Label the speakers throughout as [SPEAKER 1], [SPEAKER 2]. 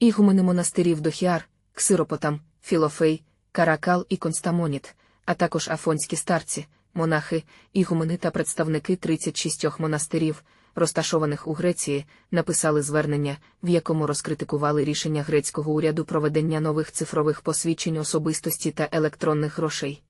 [SPEAKER 1] Ігумени монастирів Дохіар, Ксиропотам, Філофей, Каракал і Констамоніт, а також афонські старці, монахи, ігумени та представники 36 монастирів, розташованих у Греції, написали звернення, в якому розкритикували рішення грецького уряду проведення нових цифрових посвідчень особистості та електронних грошей.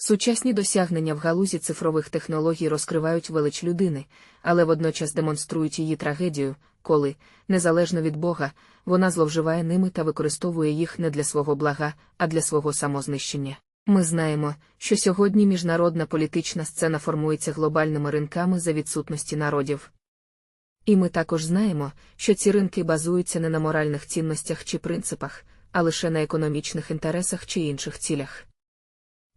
[SPEAKER 1] Сучасні досягнення в галузі цифрових технологій розкривають велич людини, але водночас демонструють її трагедію, коли, незалежно від Бога, вона зловживає ними та використовує їх не для свого блага, а для свого самознищення. Ми знаємо, що сьогодні міжнародна політична сцена формується глобальними ринками за відсутності народів. І ми також знаємо, що ці ринки базуються не на моральних цінностях чи принципах, а лише на економічних інтересах чи інших цілях.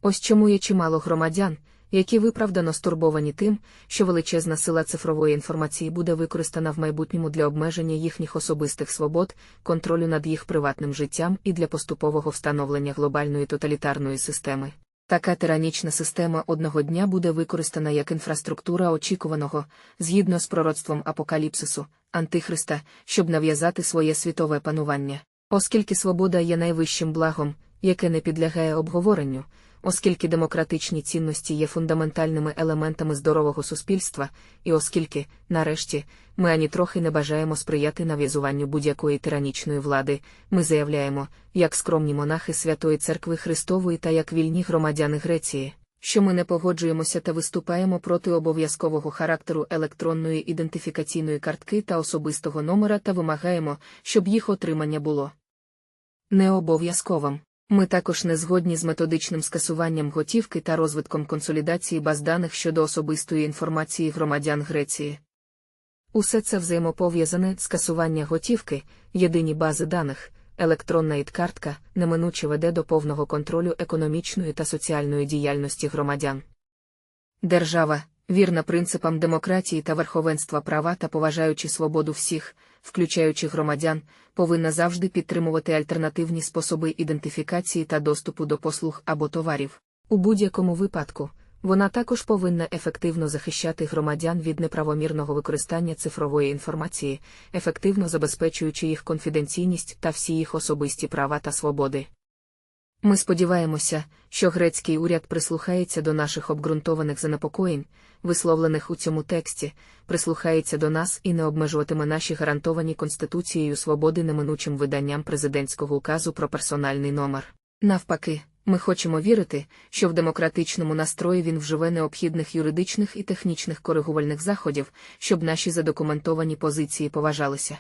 [SPEAKER 1] Ось чому є чимало громадян, які виправдано стурбовані тим, що величезна сила цифрової інформації буде використана в майбутньому для обмеження їхніх особистих свобод, контролю над їх приватним життям і для поступового встановлення глобальної тоталітарної системи. Така тиранічна система одного дня буде використана як інфраструктура очікуваного, згідно з пророцтвом апокаліпсису, Антихриста, щоб нав'язати своє світове панування. Оскільки свобода є найвищим благом, яке не підлягає обговоренню, оскільки демократичні цінності є фундаментальними елементами здорового суспільства, і оскільки, нарешті, ми ані трохи не бажаємо сприяти нав'язуванню будь-якої тиранічної влади, ми заявляємо, як скромні монахи Святої Церкви Христової та як вільні громадяни Греції. Що ми не погоджуємося та виступаємо проти обов'язкового характеру електронної ідентифікаційної картки та особистого номера та вимагаємо, щоб їх отримання було не обов'язковим. Ми також не згодні з методичним скасуванням готівки та розвитком консолідації баз даних щодо особистої інформації громадян Греції. Усе це взаємопов'язане скасування готівки, єдині бази даних, електронна ІД-картка неминуче веде до повного контролю економічної та соціальної діяльності громадян. Держава, вірна принципам демократії та верховенства права та поважаючи свободу всіх, включаючи громадян, повинна завжди підтримувати альтернативні способи ідентифікації та доступу до послуг або товарів. У будь-якому випадку, вона також повинна ефективно захищати громадян від неправомірного використання цифрової інформації, ефективно забезпечуючи їх конфіденційність та всі їх особисті права та свободи. Ми сподіваємося, що грецький уряд прислухається до наших обґрунтованих занепокоєнь, висловлених у цьому тексті, прислухається до нас і не обмежуватиме наші гарантовані Конституцією свободи неминучим виданням президентського указу про персональний номер. Навпаки, ми хочемо вірити, що в демократичному настрої він вживе необхідних юридичних і технічних коригувальних заходів, щоб наші задокументовані позиції поважалися.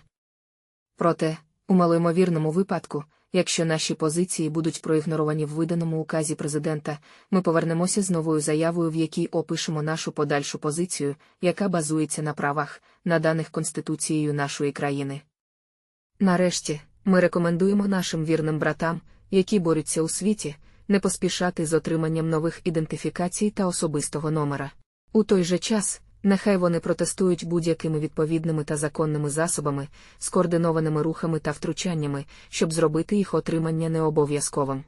[SPEAKER 1] Проте, у малоймовірному випадку, якщо наші позиції будуть проігноровані в виданому указі президента, ми повернемося з новою заявою, в якій опишемо нашу подальшу позицію, яка базується на правах, наданих Конституцією нашої країни. Нарешті, ми рекомендуємо нашим вірним братам, які борються у світі, не поспішати з отриманням нових ідентифікацій та особистого номера. У той же час, Нехай вони протестують будь-якими відповідними та законними засобами, скоординованими рухами та втручаннями, щоб зробити їх отримання необов'язковим.